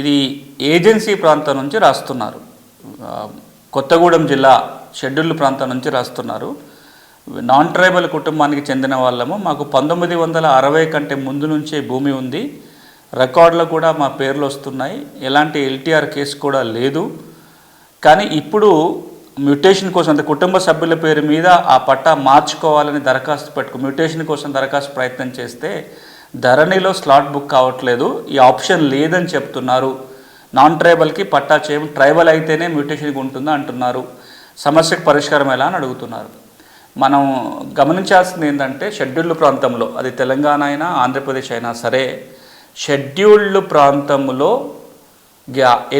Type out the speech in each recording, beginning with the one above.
ఇది ఏజెన్సీ ప్రాంతం నుంచి రాస్తున్నారు. కొత్తగూడెం జిల్లా షెడ్యూల్ ప్రాంతం నుంచి రాస్తున్నారు. నాన్ ట్రైబల్ కుటుంబానికి చెందిన వాళ్ళము. మాకు పంతొమ్మిది వందల అరవై కంటే ముందు నుంచే భూమి ఉంది. రికార్డులు కూడా మా పేర్లు వస్తున్నాయి. ఎలాంటి ఎల్టీఆర్ కేసు కూడా లేదు. కానీ ఇప్పుడు మ్యూటేషన్ కోసం అంటే కుటుంబ సభ్యుల పేరు మీద ఆ పట్టా మార్చుకోవాలని దరఖాస్తు పెట్టుకు మ్యూటేషన్ కోసం దరఖాస్తు ప్రయత్నం చేస్తే ధరణిలో స్లాట్ బుక్ కావట్లేదు. ఈ ఆప్షన్ లేదని చెప్తున్నారు. నాన్ ట్రైబల్కి పట్టా చేయం ట్రైబల్ అయితేనే మ్యూటేషన్కి ఉంటుందా అంటున్నారు. సమస్యకు పరిష్కారం ఎలా అని అడుగుతున్నారు. మనం గమనించాల్సింది ఏంటంటే షెడ్యూల్డ్ ప్రాంతంలో అది తెలంగాణ అయినా ఆంధ్రప్రదేశ్ అయినా సరే షెడ్యూల్డ్ ప్రాంతంలో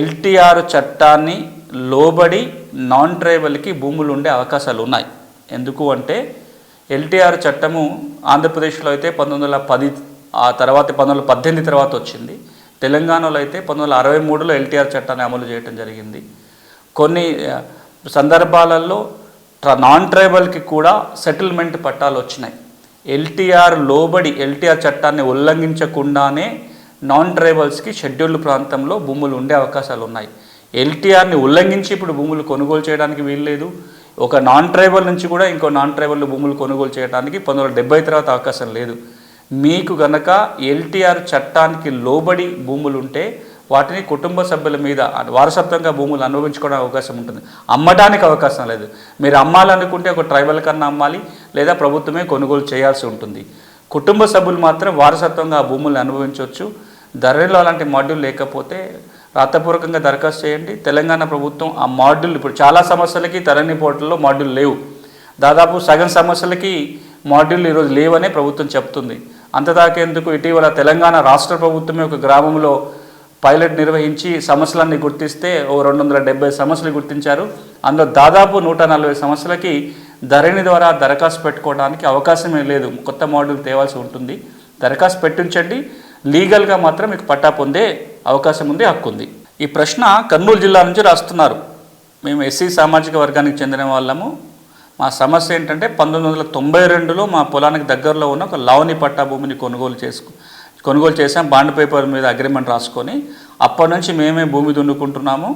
ఎల్టీఆర్ చట్టాన్ని లోబడి నాన్ ట్రైబల్కి భూములు ఉండే అవకాశాలు ఉన్నాయి ఎందుకు అంటే ఎల్టీఆర్ చట్టము ఆంధ్రప్రదేశ్లో అయితే పంతొమ్మిది వందల పది ఆ తర్వాత పంతొమ్మిది వందల పద్దెనిమిది తర్వాత వచ్చింది. తెలంగాణలో అయితే పంతొమ్మిది వందల అరవై మూడులో ఎల్టీఆర్ చట్టాన్ని అమలు చేయడం జరిగింది. కొన్ని సందర్భాలలో ట్ర- నాన్ ట్రైబల్కి కూడా సెటిల్మెంట్ పట్టాలు వచ్చినాయి. ఎల్టీఆర్ లోబడి ఎల్టీఆర్ చట్టాన్ని ఉల్లంఘించకుండానే నాన్ ట్రైబల్స్కి షెడ్యూల్డ్ ప్రాంతంలో భూములు ఉండే అవకాశాలు ఉన్నాయి. ఎల్టీఆర్ని ఉల్లంఘించి ఇప్పుడు భూములు కొనుగోలు చేయడానికి వీల్లేదు. ఒక నాన్ ట్రైబల్ నుంచి కూడా ఇంకో నాన్ ట్రైబల్ భూములు కొనుగోలు చేయడానికి పంతొమ్మిది వందల డెబ్బై తర్వాత అవకాశం లేదు. మీకు గనక ఎల్టీఆర్ చట్టానికి లోబడి భూములు ఉంటే వాటిని కుటుంబ సభ్యుల మీద వారసత్వంగా భూములు అనుభవించుకోవడం అవకాశం ఉంటుంది. అమ్మడానికి అవకాశం లేదు. మీరు అమ్మాలనుకుంటే ఒక ట్రైబల్ కన్నా అమ్మాలి లేదా ప్రభుత్వమే కొనుగోలు చేయాల్సి ఉంటుంది. కుటుంబ సభ్యులు మాత్రం వారసత్వంగా ఆ భూములను అనుభవించవచ్చు. ధరలో అలాంటి మాడ్యూల్ లేకపోతే రాతపూర్వకంగా దరఖాస్తు చేయండి. తెలంగాణ ప్రభుత్వం ఆ మాడ్యూల్ ఇప్పుడు చాలా సమస్యలకి తరణి పోర్టల్లో మాడ్యూల్ లేవు. దాదాపు సగం సమస్యలకి మాడ్యూల్ ఈరోజు లేవనే ప్రభుత్వం చెప్తుంది. అంతదాకేందుకు ఇటీవల తెలంగాణ రాష్ట్ర ప్రభుత్వమే ఒక గ్రామంలో పైలట్ నిర్వహించి సమస్యలన్నీ గుర్తిస్తే ఓ రెండు వందల డెబ్బై సమస్యలు గుర్తించారు. అందులో దాదాపు నూట నలభై సమస్యలకి ధరణి ద్వారా దరఖాస్తు పెట్టుకోవడానికి అవకాశమే లేదు. కొత్త మోడల్ తేవాల్సి ఉంటుంది. దరఖాస్తు పెట్టించండి. లీగల్గా మాత్రం మీకు పట్టా పొందే అవకాశం ఉంది హక్కు ఉంది. ఈ ప్రశ్న కర్నూలు జిల్లా నుంచి రాస్తున్నారు. మేము ఎస్సీ సామాజిక వర్గానికి చెందిన వాళ్ళము. మా సమస్య ఏంటంటే పంతొమ్మిది వందల తొంభై రెండులో మా పొలానికి దగ్గరలో ఉన్న ఒక లావణి పట్టా భూమిని కొనుగోలు చేసుకు కొనుగోలు చేసాం బాండ్ పేపర్ మీద అగ్రిమెంట్ రాసుకొని అప్పటి నుంచి మేమే భూమి దున్నుకుంటున్నాము.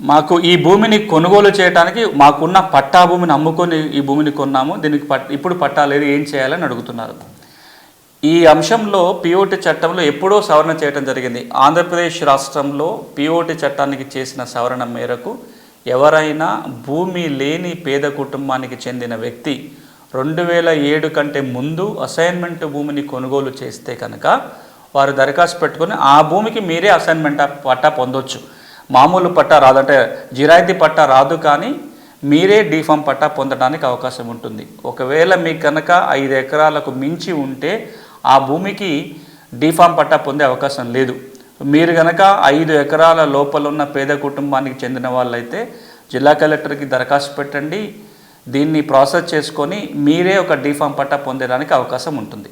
మాకు ఈ భూమిని కొనుగోలు చేయడానికి మాకున్న పట్టా భూమిని అమ్ముకొని ఈ భూమిని కొన్నాము. దీనికి పట్ ఇప్పుడు పట్టా లేదు. ఏం చేయాలని అడుగుతున్నారు. ఈ అంశంలో పిఓటి చట్టంలో ఎప్పుడో సవరణ చేయడం జరిగింది. ఆంధ్రప్రదేశ్ రాష్ట్రంలో పిఓటి చట్టానికి చేసిన సవరణ మేరకు ఎవరైనా భూమి లేని పేద కుటుంబానికి చెందిన వ్యక్తి రెండు వేల ఏడు కంటే ముందు అసైన్మెంట్ భూమిని కొనుగోలు చేస్తే కనుక వారు దరఖాస్తు పెట్టుకొని ఆ భూమికి మీరే అసైన్మెంట్ పట్టా పొందొచ్చు. మామూలు పట్టా రాదు అంటే జిరాయితీ పట్టా రాదు కానీ మీరే డీఫామ్ పట్టా పొందడానికి అవకాశం ఉంటుంది. ఒకవేళ మీకు కనుక ఐదు ఎకరాలకు మించి ఉంటే ఆ భూమికి డీఫామ్ పట్టా పొందే అవకాశం లేదు. మీరు కనుక ఐదు ఎకరాల లోపల ఉన్న పేద కుటుంబానికి చెందిన వాళ్ళైతే జిల్లా కలెక్టర్కి దరఖాస్తు పెట్టండి. దీన్ని ప్రాసెస్ చేసుకొని మీరే ఒక డీఫామ్ పట్టా పొందడానికి అవకాశం ఉంటుంది.